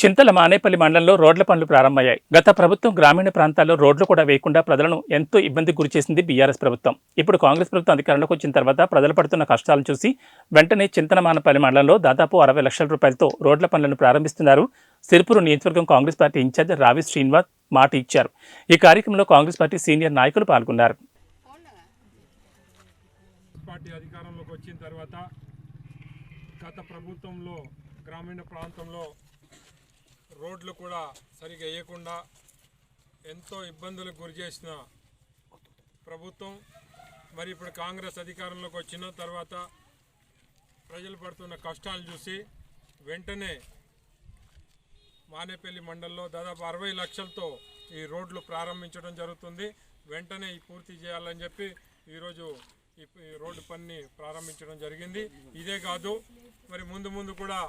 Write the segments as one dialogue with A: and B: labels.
A: చింతల మానేపల్లి మండలంలో రోడ్ల పనులు ప్రారంభమయ్యాయి. గత ప్రభుత్వం గ్రామీణ ప్రాంతాల్లో రోడ్లు కూడా వేయకుండా ప్రజలను ఎంతో ఇబ్బంది గురిచేసింది బీఆర్ఎస్ ప్రభుత్వం. ఇప్పుడు కాంగ్రెస్ ప్రభుత్వం అధికారంలోకి వచ్చిన తర్వాత ప్రజలు పడుతున్న కష్టాలను చూసి వెంటనే చింతలమానపల్లి మండలంలో దాదాపు అరవై లక్షల రూపాయలతో రోడ్ల పనులను ప్రారంభిస్తున్నారు. సిరిపురు నియోజకవర్గం కాంగ్రెస్ పార్టీ ఇన్ఛార్జ్ రావి శ్రీనివాస్ మాట ఇచ్చారు. ఈ కార్యక్రమంలో కాంగ్రెస్ పార్టీ సీనియర్ నాయకులు పాల్గొన్నారు.
B: పార్టీ అధికారంలోకి వచ్చిన తర్వాత గత ప్రభుత్వంలో గ్రామీణ ప్రాంతంలో రోడ్లు కూడా సరిగా వేయకుండా ఎంతో ఇబ్బందులకు గురి చేసిన ప్రభుత్వం మరి ఇప్పుడు కాంగ్రెస్ అధికారంలోకి వచ్చిన తర్వాత ప్రజలు పడుతున్న కష్టాలు చూసి వెంటనే మానేపల్లి మండలంలో దాదాపు అరవై లక్షలతో ఈ రోడ్లు ప్రారంభించడం జరుగుతుంది. వెంటనే ఈ పూర్తి చేయాలని చెప్పి ఈరోజు ఈ ఈ రోడ్డు పనిని ప్రారంభించడం జరిగింది. ఇదే కాదు మరి ముందు ముందు కూడా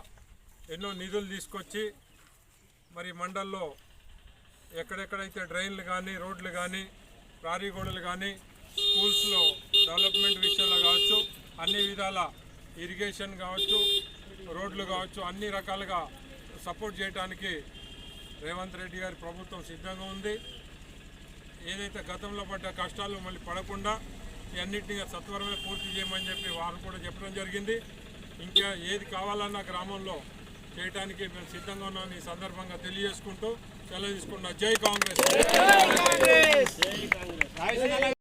B: ఎన్నో నిధులు తీసుకొచ్చి మరి మండల్లో ఎక్కడెక్కడైతే డ్రైన్లు కానీ రోడ్లు కానీ ప్రారీ గోడలు కానీ స్కూల్స్లో డెవలప్మెంట్ విషయంలో కావచ్చు అన్ని విధాల ఇరిగేషన్ కావచ్చు రోడ్లు కావచ్చు అన్ని రకాలుగా సపోర్ట్ చేయడానికి రేవంత్ రెడ్డి గారి ప్రభుత్వం సిద్ధంగా ఉంది. ఏదైతే గతంలో పడ్డ కష్టాలు మళ్ళీ పడకుండా ఇవన్నింటినీ సత్వరమే పూర్తి చేయమని చెప్పి వారు కూడా చెప్పడం జరిగింది. ఇంకా ఏది కావాలన్నా గ్రామంలో చేయడానికి మేము సిద్ధంగా ఉన్నామని ఈ సందర్భంగా తెలియజేసుకుంటూ సెలవు తీసుకున్న జై కాంగ్రెస్.